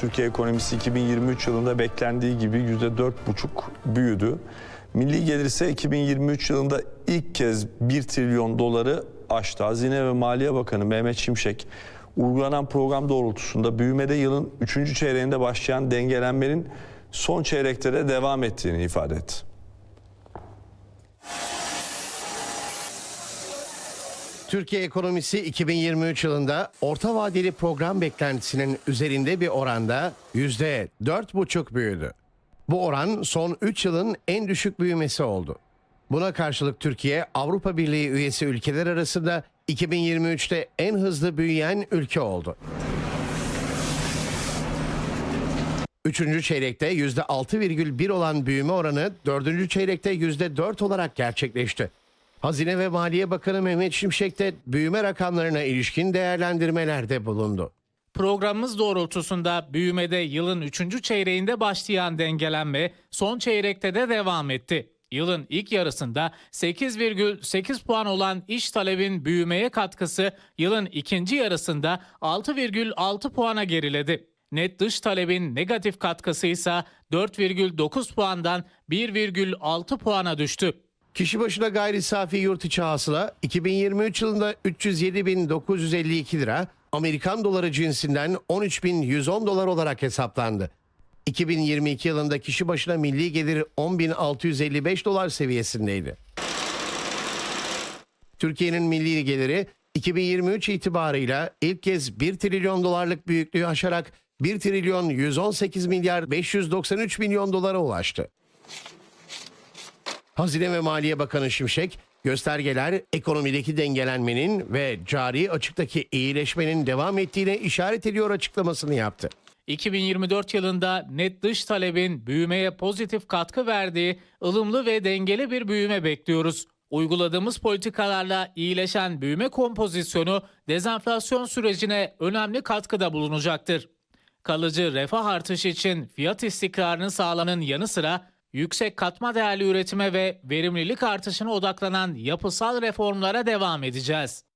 Türkiye ekonomisi 2023 yılında beklendiği gibi %4,5 büyüdü. Milli gelir ise 2023 yılında ilk kez 1 trilyon doları aştı. Hazine ve Maliye Bakanı Mehmet Şimşek uygulanan program doğrultusunda büyümede yılın 3. çeyreğinde başlayan dengelenmenin son çeyrekte de devam ettiğini ifade etti. Türkiye ekonomisi 2023 yılında orta vadeli program beklentisinin üzerinde bir oranda %4,5 büyüdü. Bu oran son 3 yılın en düşük büyümesi oldu. Buna karşılık Türkiye Avrupa Birliği üyesi ülkeler arasında 2023'te en hızlı büyüyen ülke oldu. Üçüncü çeyrekte %6,1 olan büyüme oranı dördüncü çeyrekte %4 olarak gerçekleşti. Hazine ve Maliye Bakanı Mehmet Şimşek de büyüme rakamlarına ilişkin değerlendirmelerde bulundu. Programımız doğrultusunda büyümede yılın 3. çeyreğinde başlayan dengelenme son çeyrekte de devam etti. Yılın ilk yarısında 8,8 puan olan iş talebin büyümeye katkısı yılın ikinci yarısında 6,6 puana geriledi. Net dış talebin negatif katkısı ise 4,9 puandan 1,6 puana düştü. Kişi başına gayri safi yurt içi hasıla 2023 yılında 307.952 lira, Amerikan doları cinsinden 13.110 dolar olarak hesaplandı. 2022 yılında kişi başına milli gelir 10.655 dolar seviyesindeydi. Türkiye'nin milli geliri 2023 itibarıyla ilk kez 1 trilyon dolarlık büyüklüğü aşarak 1 trilyon 118 milyar 593 milyon dolara ulaştı. Hazine ve Maliye Bakanı Şimşek, göstergeler ekonomideki dengelenmenin ve cari açıktaki iyileşmenin devam ettiğine işaret ediyor açıklamasını yaptı. 2024 yılında net dış talebin büyümeye pozitif katkı verdiği ılımlı ve dengeli bir büyüme bekliyoruz. Uyguladığımız politikalarla iyileşen büyüme kompozisyonu dezenflasyon sürecine önemli katkıda bulunacaktır. Kalıcı refah artışı için fiyat istikrarını sağlanın yanı sıra yüksek katma değerli üretime ve verimlilik artışına odaklanan yapısal reformlara devam edeceğiz.